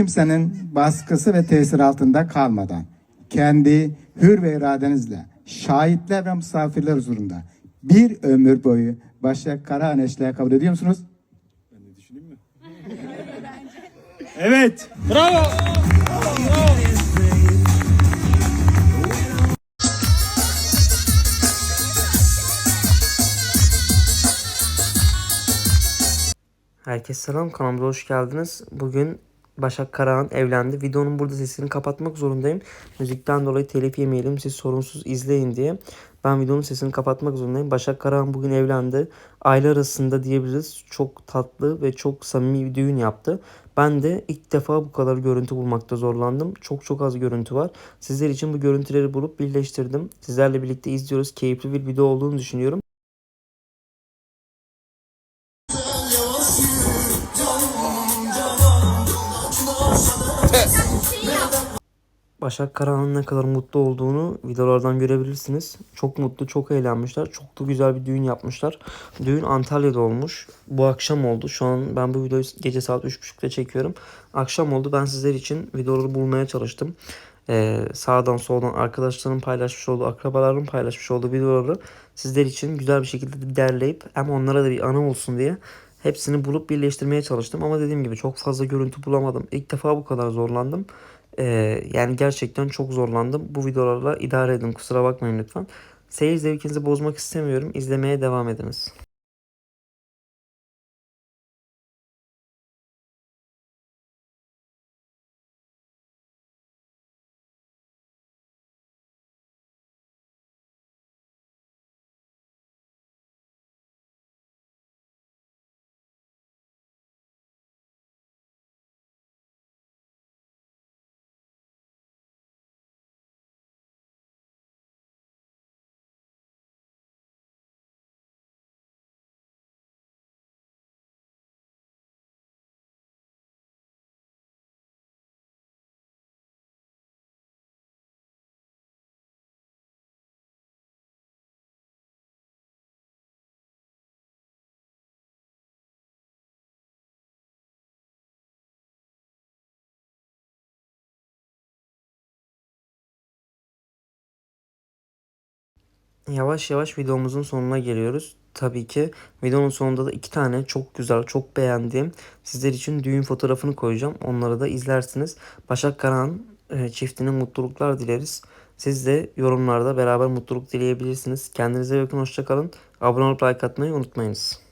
kimsenin baskısı ve tesir altında kalmadan kendi hür ve iradenizle şahitler ve misafirler huzurunda bir ömür boyu Başak Karahan eşliğe kabul ediyor musunuz? Evet. Bravo. Herkese selam kanalıma hoş geldiniz. Bugün Başak Karahan evlendi. Videonun burada sesini kapatmak zorundayım. Müzikten dolayı telif yemeyelim siz sorunsuz izleyin diye. Ben videonun sesini kapatmak zorundayım. Başak Karahan bugün evlendi. Aile arasında diyebiliriz çok tatlı ve çok samimi bir düğün yaptı. Ben de ilk defa bu kadar görüntü bulmakta zorlandım. Çok çok az görüntü var. Sizler için bu görüntüleri bulup birleştirdim. Sizlerle birlikte izliyoruz. Keyifli bir video olduğunu düşünüyorum. Başak Karahan'ın ne kadar mutlu olduğunu videolardan görebilirsiniz. Çok mutlu, çok eğlenmişler. Çok da güzel bir düğün yapmışlar. Düğün Antalya'da olmuş. Bu akşam oldu. Şu an ben bu videoyu gece saat 3.30'da çekiyorum. Akşam oldu. Ben sizler için videoları bulmaya çalıştım. Ee, sağdan soldan arkadaşlarım paylaşmış olduğu, akrabalarım paylaşmış olduğu videoları sizler için güzel bir şekilde derleyip hem onlara da bir anı olsun diye hepsini bulup birleştirmeye çalıştım. Ama dediğim gibi çok fazla görüntü bulamadım. İlk defa bu kadar zorlandım. Ee, yani gerçekten çok zorlandım. Bu videolarla idare edin kusura bakmayın lütfen. Seyir zevkinizi bozmak istemiyorum. İzlemeye devam ediniz. Yavaş yavaş videomuzun sonuna geliyoruz. Tabii ki videonun sonunda da iki tane çok güzel, çok beğendiğim sizler için düğün fotoğrafını koyacağım. Onları da izlersiniz. Başak Karahan e, çiftine mutluluklar dileriz. Siz de yorumlarda beraber mutluluk dileyebilirsiniz. Kendinize bakın, hoşça kalın. Abone olup like atmayı unutmayınız.